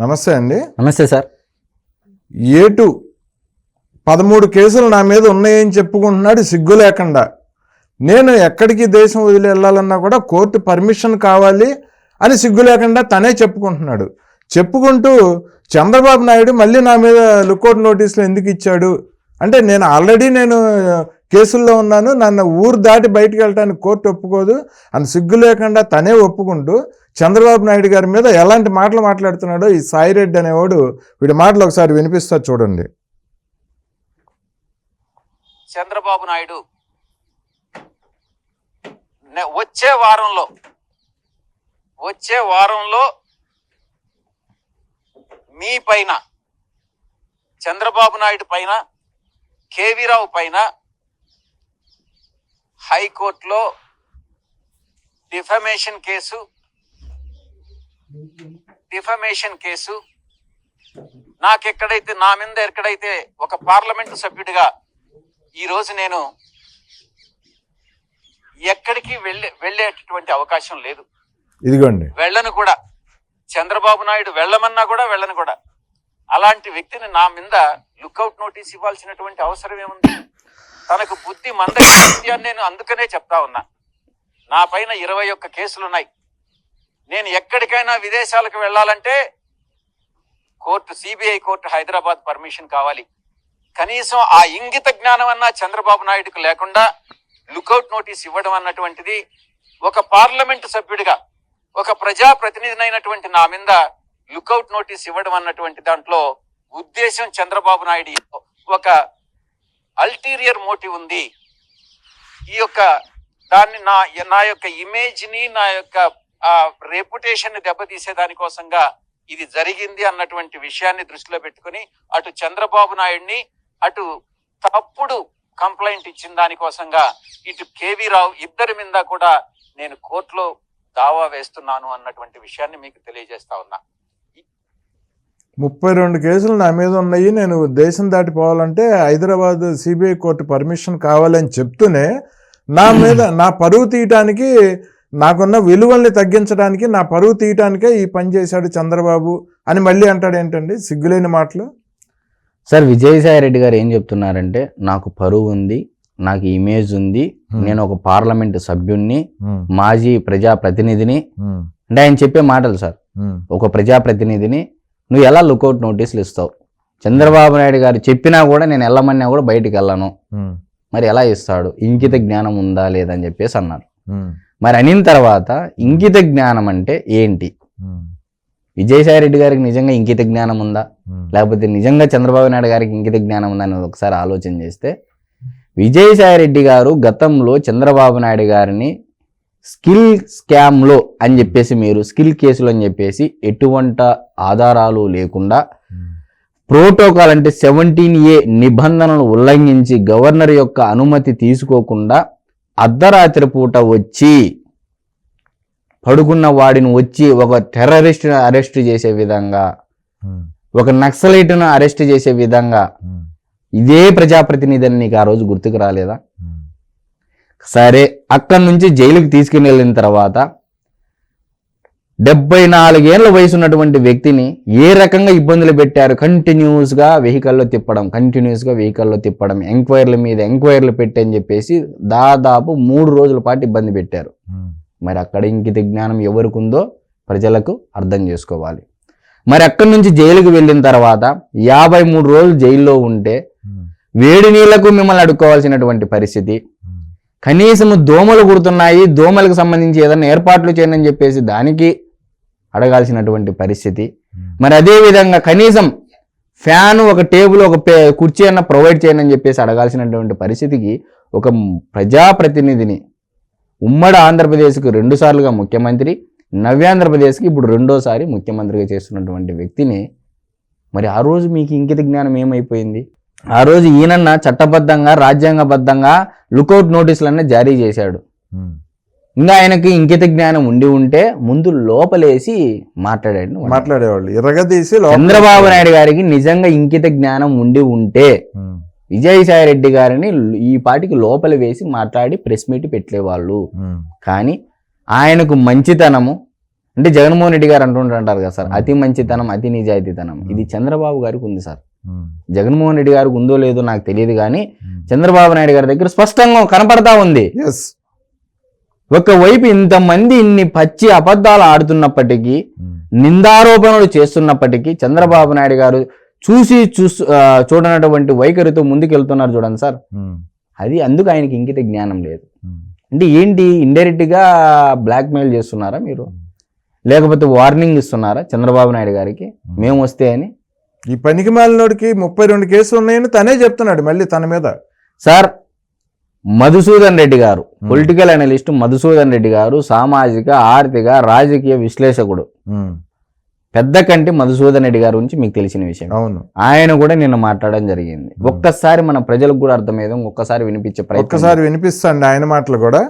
నమస్తే అండి. నమస్తే సార్. ఏటు పదమూడు కేసులు నా మీద ఉన్నాయని చెప్పుకుంటున్నాడు సిగ్గు లేకుండా. నేను ఎక్కడికి దేశం వదిలి వెళ్ళాలన్నా కూడా కోర్టు పర్మిషన్ కావాలి అని సిగ్గు లేకుండా తనే చెప్పుకుంటున్నాడు. చెప్పుకుంటూ చంద్రబాబు నాయుడు మళ్ళీ నా మీద లుకౌట్ నోటీసులు ఎందుకు ఇచ్చాడు? అంటే నేను ఆల్రెడీ నేను కేసుల్లో ఉన్నాను నన్ను ఊరు దాటి బయటకు వెళ్ళడానికి కోర్టు ఒప్పుకోదు అని సిగ్గు లేకుండా తనే ఒప్పుకుంటూ చంద్రబాబు నాయుడు గారి మీద ఎలాంటి మాటలు మాట్లాడుతున్నాడో ఈ సాయిరెడ్డి అనేవాడు వీడి మాటలు ఒకసారి వినిపిస్తా చూడండి. చంద్రబాబు నాయుడు వచ్చే వారంలో వచ్చే వారంలో మీ పైన చంద్రబాబు నాయుడు పైన కేవీరావు పైన హైకోర్టులో డిఫమేషన్ కేసు డిఫమేషన్ కేసు. నాకెక్కడైతే నా మీద ఎక్కడైతే ఒక పార్లమెంటు సభ్యుడిగా ఈ రోజు నేను ఎక్కడికి వెళ్ళే వెళ్ళేటటువంటి అవకాశం లేదు. ఇదిగోండి. వెళ్ళను కూడా. చంద్రబాబు నాయుడు వెళ్ళమన్నా కూడా వెళ్ళను కూడా. అలాంటి వ్యక్తిని నా మీద లుకౌట్ నోటీస్ ఇవ్వాల్సినటువంటి అవసరం ఏముంది? తనకు బుద్ధి మందగింది అని నేను అందుకనే చెప్తా ఉన్నా. నా పైన ఇరవై ఒక్క కేసులు ఉన్నాయి నేను ఎక్కడికైనా విదేశాలకు వెళ్ళాలంటే court CBI court Hyderabad permission కావాలి. కనీసం ఆ ఇంగిత జ్ఞానం అన్న చంద్రబాబు నాయుడుకు లేకుండా లుకౌట్ నోటీస్ ఇవ్వడం అన్నటువంటిది ఒక పార్లమెంటు సభ్యుడిగా ఒక ప్రజా ప్రతినిధినైనటువంటి నా మీద లుకౌట్ నోటీస్ ఇవ్వడం అన్నటువంటి దాంట్లో ఉద్దేశం చంద్రబాబు నాయుడు ఒక అల్టీరియర్ మోటివ్ ఉంది. ఈ యొక్క దాన్ని నా నా యొక్క ఇమేజ్ని నా యొక్క రెప్యుటేషన్ దెబ్బతీసే దానికోసంగా ఇది జరిగింది అన్నటువంటి విషయాన్ని దృష్టిలో పెట్టుకుని అటు చంద్రబాబు నాయుడిని అటు తప్పుడు కంప్లైంట్ ఇచ్చిన దానికోసంగా ఇటు కేవీ రావు ఇద్దరి మీద కూడా నేను కోర్టులో దావా వేస్తున్నాను అన్నటువంటి విషయాన్ని మీకు తెలియజేస్తా ఉన్నా. ముప్పై రెండు కేసులు నా మీద ఉన్నాయి. నేను దేశం దాటిపోవాలంటే హైదరాబాద్ సిబిఐ కోర్టు పర్మిషన్ కావాలని చెప్తూనే నా మీద నా పరువు తీయటానికి నాకున్న విలువల్ని తగ్గించడానికి నా పరువు తీయటానికే ఈ పని చేశాడు చంద్రబాబు అని మళ్ళీ అంటాడు ఏంటండి? సిగ్గులేని మాటలు. సార్ విజయసాయి రెడ్డి గారు ఏం చెప్తున్నారంటే నాకు పరువు ఉంది నాకు ఇమేజ్ ఉంది నేను ఒక పార్లమెంట్ సభ్యుణ్ణి మాజీ ప్రజా ప్రతినిధిని అంటే ఆయన చెప్పే మాటలు సార్. ఒక ప్రజా ప్రతినిధిని నువ్వు ఎలా లుకౌట్ నోటీసులు ఇస్తావు? చంద్రబాబు నాయుడు గారు చెప్పినా కూడా నేను వెళ్ళమన్నా కూడా బయటికి వెళ్ళను. మరి ఎలా ఇస్తాడు? ఇంకిత జ్ఞానం ఉందా లేదని చెప్పేసి అన్నారు. మరి అనిన తర్వాత ఇంకిత జ్ఞానం అంటే ఏంటి? విజయసాయి రెడ్డి గారికి నిజంగా ఇంకిత జ్ఞానం ఉందా? లేకపోతే నిజంగా చంద్రబాబు నాయుడు గారికి ఇంకిత జ్ఞానం ఉందా అనేది ఒకసారి ఆలోచన చేస్తే విజయసాయి రెడ్డి గారు గతంలో చంద్రబాబు నాయుడు గారిని స్కిల్ స్కామ్లో అని చెప్పేసి మీరు స్కిల్ కేసులు అని చెప్పేసి ఎటువంటి ఆధారాలు లేకుండా ప్రోటోకాల్ అంటే సెవెంటీన్ ఏ నిబంధనలు ఉల్లంఘించి గవర్నర్ యొక్క అనుమతి తీసుకోకుండా అర్ధరాత్రి పూట వచ్చి పడుకున్న వాడిని వచ్చి ఒక టెర్రరిస్ట్ అరెస్ట్ చేసే విధంగా ఒక నక్సలైట్ను అరెస్ట్ చేసే విధంగా ఇదే ప్రజాప్రతినిధి నీకు ఆ రోజు గుర్తుకు రాలేదా? సరే అక్కడి నుంచి జైలుకి తీసుకుని వెళ్ళిన తర్వాత డెబ్బై నాలుగేళ్ళ వయసు ఉన్నటువంటి వ్యక్తిని ఏ రకంగా ఇబ్బందులు పెట్టారు? కంటిన్యూస్గా వెహికల్లో తిప్పడం కంటిన్యూస్గా వెహికల్లో తిప్పడం ఎంక్వైరీల మీద ఎంక్వైరీలు పెట్టి అని చెప్పేసి దాదాపు మూడు రోజుల పాటు ఇబ్బంది పెట్టారు. మరి అక్కడ ఇంకిత జ్ఞానం ఎవరికి ఉందో ప్రజలకు అర్థం చేసుకోవాలి. మరి అక్కడి నుంచి జైలుకి వెళ్ళిన తర్వాత యాభై మూడు రోజులు జైల్లో ఉంటే వేడి నీళ్ళకు మిమ్మల్ని అడుక్కోవాల్సినటువంటి పరిస్థితి కనీసం దోమలు కుడుతున్నాయి దోమలకు సంబంధించి ఏదైనా ఏర్పాట్లు చేయండి అని చెప్పేసి దానికి అడగాల్సినటువంటి పరిస్థితి. మరి అదే విధంగా కనీసం ఫ్యాన్ ఒక టేబుల్ ఒక పే కుర్చీ అన్న ప్రొవైడ్ చేయండి అని చెప్పేసి అడగాల్సినటువంటి పరిస్థితికి ఒక ప్రజాప్రతినిధిని ఉమ్మడి ఆంధ్రప్రదేశ్కి రెండు సార్లుగా ముఖ్యమంత్రి నవ్యాంధ్రప్రదేశ్కి ఇప్పుడు రెండోసారి ముఖ్యమంత్రిగా చేస్తున్నటువంటి వ్యక్తిని మరి ఆ రోజు మీకు ఇంకిత జ్ఞానం ఏమైపోయింది? ఆ రోజు ఈయనన్న చట్టబద్ధంగా రాజ్యాంగబద్ధంగా లుకౌట్ నోటీసులన్నీ జారీ చేశాడు. ఇంకా ఆయనకి ఇంకిత జ్ఞానం ఉండి ఉంటే ముందు లోపలేసి మాట్లాడాడు మాట్లాడేవాళ్ళు. ఇరగదీసి చంద్రబాబు నాయుడు గారికి నిజంగా ఇంకిత జ్ఞానం ఉండి ఉంటే విజయసాయి రెడ్డి గారిని ఈ పాటికి లోపల వేసి మాట్లాడి ప్రెస్ మీట్ పెట్టేవాళ్ళు. కానీ ఆయనకు మంచితనము అంటే జగన్మోహన్ రెడ్డి గారు అంటుంటారు కదా సార్ అతి మంచితనం అతి నిజాయితీతనం. ఇది చంద్రబాబు గారికి ఉంది సార్. జగన్మోహన్ రెడ్డి గారికి ఉందో లేదో నాకు తెలియదు కానీ చంద్రబాబు నాయుడు గారి దగ్గర స్పష్టంగా కనపడతా ఉంది. ఒకవైపు ఇంతమంది ఇన్ని పచ్చి అబద్ధాలు ఆడుతున్నప్పటికీ నిందారోపణలు చేస్తున్నప్పటికీ చంద్రబాబు నాయుడు గారు చూసి చూసు చూడనటువంటి వైఖరితో ముందుకెళ్తున్నారు చూడండి సార్. అది అందుకు ఆయనకి ఇంకిత జ్ఞానం లేదు. అంటే ఏంటి ఇండైరెక్ట్గా బ్లాక్ మెయిల్ చేస్తున్నారా మీరు? లేకపోతే వార్నింగ్ ఇస్తున్నారా చంద్రబాబు నాయుడు గారికి? మేము వస్తే అని? ఈ పనికి మాలినోడికి ముప్పై రెండు కేసులు ఉన్నాయని తనే చెప్తున్నాడు మళ్ళీ తన మీద. సార్ మధుసూదన్ రెడ్డి గారు పొలిటికల్ అనలిస్ట్ మధుసూదన్ రెడ్డి గారు సామాజిక ఆర్థిక రాజకీయ విశ్లేషకుడు. పెద్ద కంటి మధుసూదన్ రెడ్డి గారి గురించి మీకు తెలిసిన విషయం. అవును. ఆయన కూడా నిన్న మాట్లాడడం జరిగింది. ఒక్కసారి మన ప్రజలకు కూడా అర్థమయ్యేది ఒక్కసారి వినిపించే ప్రయత్నం ఒక్కసారి వినిపిస్తాండి ఆయన మాటలు కూడా.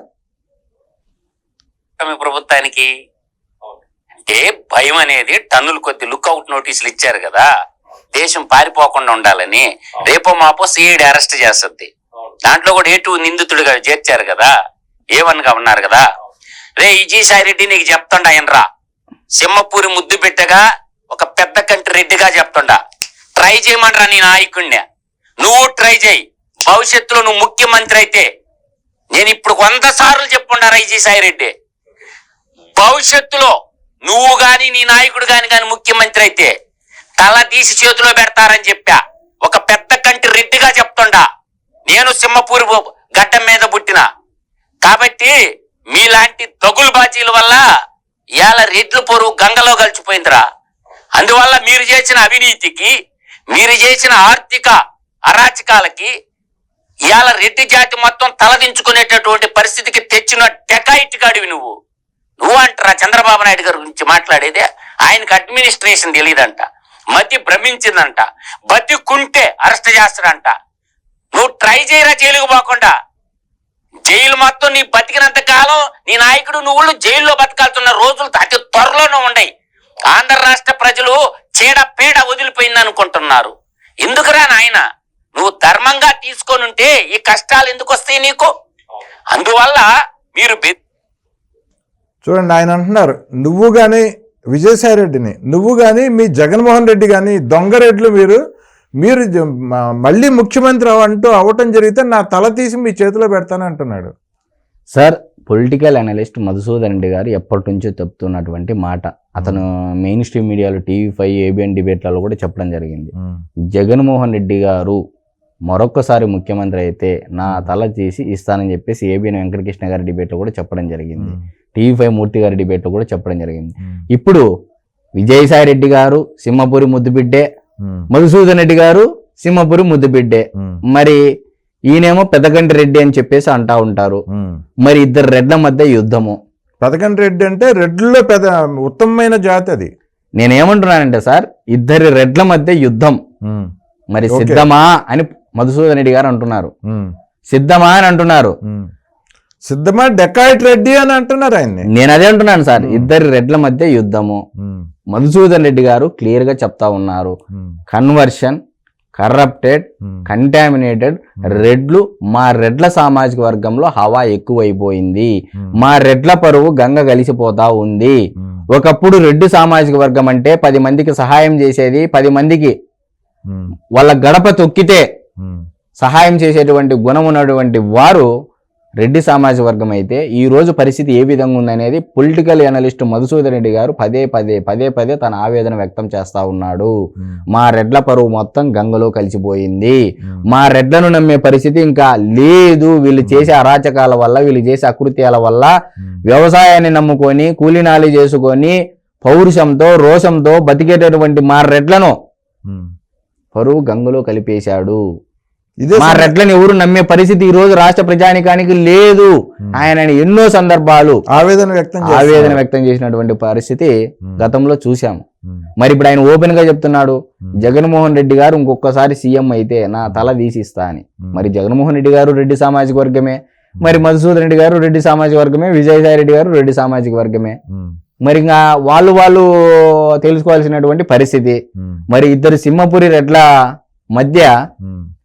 ప్రభుత్వానికి అంటే భయం అనేది టన్నుల కొద్ది లుక్అవుట్ నోటీసులు ఇచ్చారు కదా. దేశం పారిపోకుండా ఉండాలని రేపో మాపో సిఐడి అరెస్ట్ చేస్తుంది. దాంట్లో కూడా ఏ టూ నిందితుడిగా చేర్చారు కదా? ఏ గా ఉన్నారు కదా? రే విజయసాయి రెడ్డి నీకు చెప్తుండ ఆయనరా సింహపూరి ముద్దు పెట్టగా ఒక పెద్ద కంటి రెడ్డిగా చెప్తుండా. ట్రై చేయమంటారా నీ నాయకుడిని నువ్వు ట్రై చేయి. భవిష్యత్తులో నువ్వు ముఖ్యమంత్రి అయితే నేను ఇప్పుడు వంద సార్లు చెప్పుండారా విజయసాయి రెడ్డి భవిష్యత్తులో నువ్వు గాని నీ నాయకుడు గాని గాని ముఖ్యమంత్రి అయితే తల తీసి చేతిలో పెడతారని చెప్పా. ఒక పెద్ద కంటి రెడ్డిగా చెప్తుండా. నేను సింహపూరి గడ్డం మీద పుట్టిన. కాబట్టి మీలాంటి దగులు బాజీల వల్ల ఇవాళ రెడ్ల పొరుగు గంగలో కలిసిపోయిందిరా. అందువల్ల మీరు చేసిన అవినీతికి మీరు చేసిన ఆర్థిక అరాచకాలకి ఇవాళ రెడ్డి జాతి మొత్తం తలదించుకునేటటువంటి పరిస్థితికి తెచ్చిన డెకాయిట్ గాడివి నువ్వు. నువ్వు అంటారా చంద్రబాబు నాయుడు గారి గురించి మాట్లాడేదే? ఆయనకు అడ్మినిస్ట్రేషన్ తెలియదంట మతి భ్రమించిందంట. బతికుంటే అరెస్ట్ చేస్తాడంట. నువ్వు ట్రై చేయరా జైలుకు పోకుండా? జైలు మొత్తం నీ బతికినంత కాలం నీ నాయకుడు నువ్వు జైల్లో బతకాల్సిన రోజులు అతి త్వరలోనే ఉన్నాయి. ఆంధ్ర రాష్ట్ర ప్రజలు చీడ పీడ వదిలిపోయింది అనుకుంటున్నారు. ఎందుకురా నాయన? నువ్వు ధర్మంగా తీసుకొని ఉంటే ఈ కష్టాలు ఎందుకు వస్తాయి నీకు? అందువల్ల మీరు చూడండి ఆయన అంటున్నారు నువ్వు కానీ విజయసాయి రెడ్డిని నువ్వు కానీ మీ జగన్మోహన్ రెడ్డి కానీ దొంగ రెడ్లు మీరు మీరు మళ్ళీ ముఖ్యమంత్రి అంటూ అవటం జరిగితే నా తల తీసి మీ చేతిలో పెడతాను అంటున్నాడు. Sir political analyst Madhusudan Reddy garu ఎప్పటి నుంచో చెప్తున్నటువంటి మాట. అతను మెయిన్ స్ట్రీమ్ మీడియాలో టీవీ ఫైవ్ ఏబిఎన్ డిబేట్లలో కూడా చెప్పడం జరిగింది. జగన్మోహన్ రెడ్డి గారు మరొక్కసారి ముఖ్యమంత్రి అయితే నా తల తీసి ఇస్తానని చెప్పేసి ఏబిఎన్ వెంకటకృష్ణ గారి డిబేట్లో కూడా చెప్పడం జరిగింది. టీవీ ఫైవ్ మూర్తి గారి డిబేట్లో కూడా చెప్పడం జరిగింది. ఇప్పుడు విజయసాయి రెడ్డి గారు సింహపురి ముద్దుబిడ్డే మధుసూదన్ రెడ్డి గారు సింహపురి ముద్దుబిడ్డే. మరి ఈయనేమో పెద్దగంటి రెడ్డి అని చెప్పేసి అంటా ఉంటారు. మరి ఇద్దరు రెడ్ల మధ్య యుద్ధము. పదకండి రెడ్డి అంటే రెడ్లలో పెద్ద ఉత్తమమైన జాతి అది. నేనేమంటున్నానంటే సార్ ఇద్దరి రెడ్ల మధ్య యుద్ధం. మరి. సిద్ధమా అని మధుసూదన్ రెడ్డి గారు అంటున్నారు. సిద్ధమా అని అంటున్నారు. సిద్ధమా? డెకాయిట్ రెడ్డి అని అంటున్నారు ఆయన్ని. నేను అదే అంటున్నాను సార్. ఇద్దరి రెడ్ల మధ్య యుద్ధము. మధుసూదన్ రెడ్డి గారు క్లియర్గా చెప్తా ఉన్నారు. కన్వర్షన్ కరప్టెడ్ కంటామినేటెడ్ రెడ్లు మా రెడ్ల సామాజిక వర్గంలో హవా ఎక్కువైపోయింది. మా రెడ్ల పరువు గంగ కలిసిపోతా ఉంది. ఒకప్పుడు రెడ్డి సామాజిక వర్గం అంటే పది మందికి సహాయం చేసేది పది మందికి వాళ్ళ గడప తొక్కితే సహాయం చేసేటువంటి గుణం ఉన్నటువంటి వారు రెడ్డి సామాజిక వర్గం అయితే ఈ రోజు పరిస్థితి ఏ విధంగా ఉందనేది పొలిటికల్ అనలిస్ట్ మధుసూదన్ రెడ్డి గారు పదే పదే పదే పదే తన ఆవేదన వ్యక్తం చేస్తా ఉన్నాడు. మా రెడ్ల పరువు మొత్తం గంగలో కలిసిపోయింది. మా రెడ్లను నమ్మే పరిస్థితి ఇంకా లేదు. వీళ్ళు చేసే అరాచకాల వల్ల వీళ్ళు చేసే అకృత్యాల వల్ల వ్యవసాయాన్ని నమ్ముకొని కూలినాలి చేసుకొని పౌరుషంతో రోషంతో బతికేటటువంటి మా రెడ్లను పరువు గంగలో కలిపేశాడు. ఇదే మా రెడ్లను ఎవరు నమ్మే పరిస్థితి ఈ రోజు రాష్ట్ర ప్రజానికానికి లేదు. ఆయన ఎన్నో సందర్భాలు ఆవేదన వ్యక్తం. ఆవేదన వ్యక్తం చేసినటువంటి పరిస్థితి గతంలో చూశాం. మరి ఇప్పుడు ఆయన ఓపెన్గా చెప్తున్నాడు జగన్మోహన్ రెడ్డి గారు ఇంకొకసారి సీఎం అయితే నా తల తీసిస్తా అని. మరి జగన్మోహన్ రెడ్డి గారు రెడ్డి సామాజిక వర్గమే. మరి మధుసూదన్ రెడ్డి గారు రెడ్డి సామాజిక వర్గమే విజయసాయి రెడ్డి గారు రెడ్డి సామాజిక వర్గమే. మరి ఇంకా వాళ్ళు వాళ్ళు తెలుసుకోవాల్సినటువంటి పరిస్థితి. మరి ఇద్దరు సింహపురి రెడ్ల మధ్య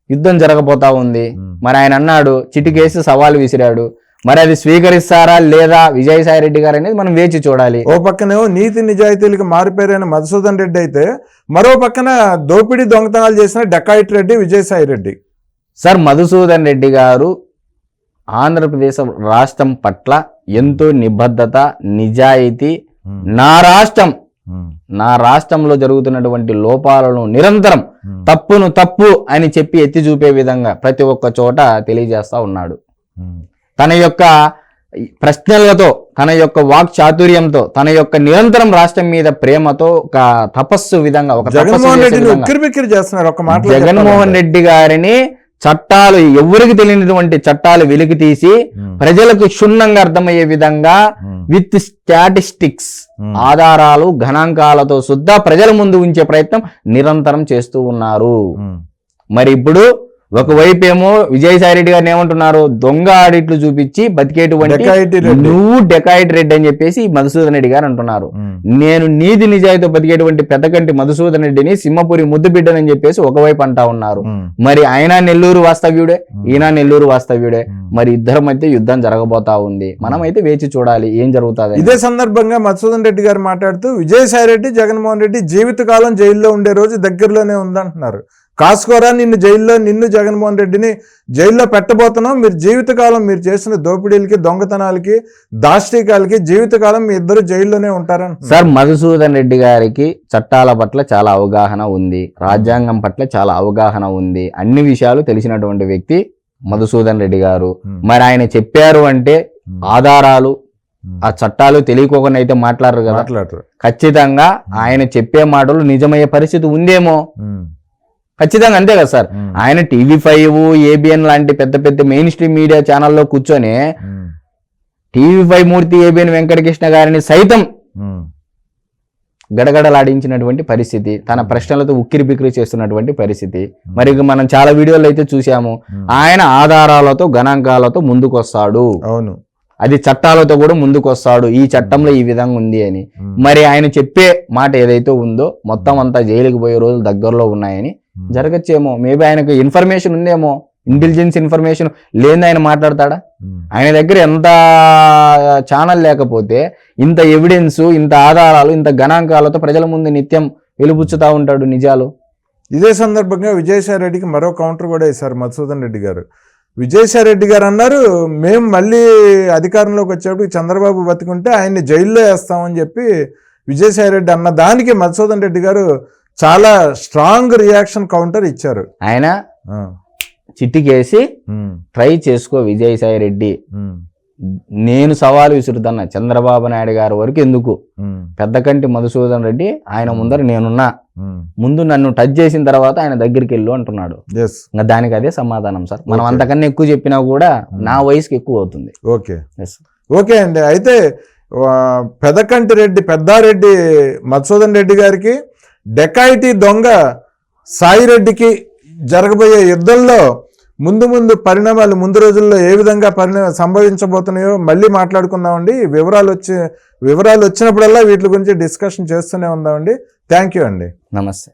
యుద్ధం జరగబోతా ఉంది. మరి ఆయన అన్నాడు చిటికేసి సవాల్ విసిరాడు. మరి అది స్వీకరిస్తారా లేదా? విజయసాయి రెడ్డి గారు అనేది మనం వేచి చూడాలి. ఓ పక్కనేమో నీతి నిజాయితీలకు మారిపోయారైన మధుసూదన్ రెడ్డి అయితే మరో పక్కన దోపిడీ దొంగతనాలు చేసిన డెకాయిట్ రెడ్డి విజయసాయి రెడ్డి. సార్ మధుసూదన్ రెడ్డి గారు ఆంధ్రప్రదేశ్ రాష్ట్రం పట్ల ఎంతో నిబద్ధత నిజాయితీ నా రాష్ట్రం. నా రాష్ట్రంలో జరుగుతున్నటువంటి లోపాలను నిరంతరం తప్పును తప్పు అని చెప్పి ఎత్తి చూపే విధంగా ప్రతి ఒక్క చోట తెలియజేస్తా ఉన్నాడు. తన యొక్క ప్రశ్నలతో తన యొక్క వాక్ చాతుర్యంతో తన యొక్క నిరంతరం రాష్ట్రం మీద ప్రేమతో ఒక తపస్సు విధంగా ఒక జగన్మోహన్ బిక్కిరి చేస్తున్నారు. ఒక మాట జగన్మోహన్ రెడ్డి గారిని చట్టాలు ఎవరికి తెలియనటువంటి చట్టాలు వెలికి తీసి ప్రజలకు క్షుణ్ణంగా అర్థమయ్యే విధంగా విత్ స్టాటిస్టిక్స్ ఆధారాలు గణాంకాలతో సుద్ధా ప్రజల ముందు ఉంచే ప్రయత్నం నిరంతరం చేస్తూ ఉన్నారు. మరి ఇప్పుడు ఒకవైపు ఏమో విజయసాయి రెడ్డి గారిని ఏమంటున్నారు? దొంగ ఆడిట్లు చూపించి బతికేటువంటి నువ్వు డెకాయిట్ రెడ్డి అని చెప్పేసి మధుసూదన్ రెడ్డి గారు అంటున్నారు. నేను నీతి నిజాయితీ బతికేటువంటి పెద్దకంటి మధుసూదన్ రెడ్డిని సింహపురి ముద్దు బిడ్డనని చెప్పేసి ఒకవైపు అంటా ఉన్నారు. మరి ఆయన నెల్లూరు వాస్తవ్యుడే ఈయన నెల్లూరు వాస్తవ్యుడే. మరి ఇద్దరి మధ్య యుద్ధం జరగబోతా ఉంది. మనం అయితే వేచి చూడాలి ఏం జరుగుతుంది ఇదే సందర్భంగా మధుసూదన్ రెడ్డి గారు మాట్లాడుతూ విజయసాయి రెడ్డి జగన్మోహన్ రెడ్డి జీవితకాలం జైల్లో ఉండే రోజు దగ్గరలోనే ఉందంటున్నారు. కాసుకోరా నిన్ను జైల్లో నిన్ను జగన్మోహన్ రెడ్డిని జైల్లో పెట్టబోతున్నాం. మీరు జీవితకాలం మీరు చేసిన దోపిడీలకి దొంగతనాలకి దాష్టికాలకి జీవితకాలం మీ ఇద్దరు జైల్లోనే ఉంటారని. సార్ మధుసూదన్ రెడ్డి గారికి చట్టాల పట్ల చాలా అవగాహన ఉంది. రాజ్యాంగం పట్ల చాలా అవగాహన ఉంది. అన్ని విషయాలు తెలిసినటువంటి వ్యక్తి మధుసూదన్ రెడ్డి గారు. మరి ఆయన చెప్పారు అంటే ఆధారాలు ఆ చట్టాలు తెలియకోకుండా అయితే మాట్లాడరు కదా. ఖచ్చితంగా ఆయన చెప్పే మాటలు నిజమయ్యే పరిస్థితి ఉందేమో. ఖచ్చితంగా అంతే కదా సార్. ఆయన టీవీ ఫైవ్ ఏబిఎన్ లాంటి పెద్ద పెద్ద మెయిన్ స్ట్రీమ్ మీడియా ఛానల్లో కూర్చొని TV five Murthy ABN Venkatakrishna గారిని సైతం గడగడలాడించినటువంటి పరిస్థితి తన ప్రశ్నలతో ఉక్కిరి బిక్కిరి చేస్తున్నటువంటి పరిస్థితి. మరి మనం చాలా వీడియోలు అయితే చూసాము ఆయన ఆధారాలతో గణాంకాలతో ముందుకొస్తాడు. అవును. అది చట్టాలతో కూడా ముందుకొస్తాడు. ఈ చట్టంలో ఈ విధంగా ఉంది అని. మరి ఆయన చెప్పే మాట ఏదైతే ఉందో మొత్తం అంతా జైలుకి పోయే రోజులు దగ్గరలో ఉన్నాయని జరగచ్చేమో? మేబీ ఆయనకు ఇన్ఫర్మేషన్ ఉందేమో? ఇంటెలిజెన్స్ ఇన్ఫర్మేషన్ లేని ఆయన మాట్లాడతాడా? ఆయన దగ్గర ఎంత ఛానల్ లేకపోతే ఇంత ఎవిడెన్స్ ఇంత ఆధారాలు ఇంత గణాంకాలతో ప్రజల ముందు నిత్యం వెలుపుచ్చుతా ఉంటాడు నిజాలు. ఇదే సందర్భంగా విజయసాయి రెడ్డికి మరో కౌంటర్ కూడా వేశారు మధుసూదన్ రెడ్డి గారు. విజయసాయి రెడ్డి గారు అన్నారు మేము మళ్ళీ అధికారంలోకి వచ్చేప్పుడు చంద్రబాబు బతికుంటే ఆయన్ని జైల్లో వేస్తామని చెప్పి విజయసాయి రెడ్డి అన్న దానికి మధుసూదన్ రెడ్డి గారు చాలా స్ట్రాంగ్ రియాక్షన్ కౌంటర్ ఇచ్చారు. ఆయన చిట్టికేసి ట్రై చేసుకో విజయసాయి రెడ్డి. నేను సవాలు విసురుతున్నా. చంద్రబాబు నాయుడు గారి వరకు ఎందుకు? పెద్దకంటి మధుసూదన్ రెడ్డి ఆయన ముందర నేనున్నా. ముందు నన్ను టచ్ చేసిన తర్వాత ఆయన దగ్గరికి వెళ్ళు అంటున్నాడు. ఇంకా దానికి అదే సమాధానం సార్. మనం. అంతకన్నా ఎక్కువ చెప్పినా కూడా నా వయసుకి ఎక్కువ అవుతుంది. ఓకే. ఓకే అండి. అయితే పెదకంటి రెడ్డి పెద్దారెడ్డి మధుసూదన్ రెడ్డి గారికి డెకాయిటీ దొంగ సాయిరెడ్డికి జరగబోయే యుద్ధంలో ముందు ముందు పరిణామాలు ముందు రోజుల్లో ఏ విధంగా పరిణా సంభవించబోతున్నాయో మళ్ళీ మాట్లాడుకుందామండి. వివరాలు వచ్చి వివరాలు వచ్చినప్పుడల్లా వీటి గురించి డిస్కషన్ చేస్తూనే ఉందామండి. థ్యాంక్ యూ అండి. నమస్తే.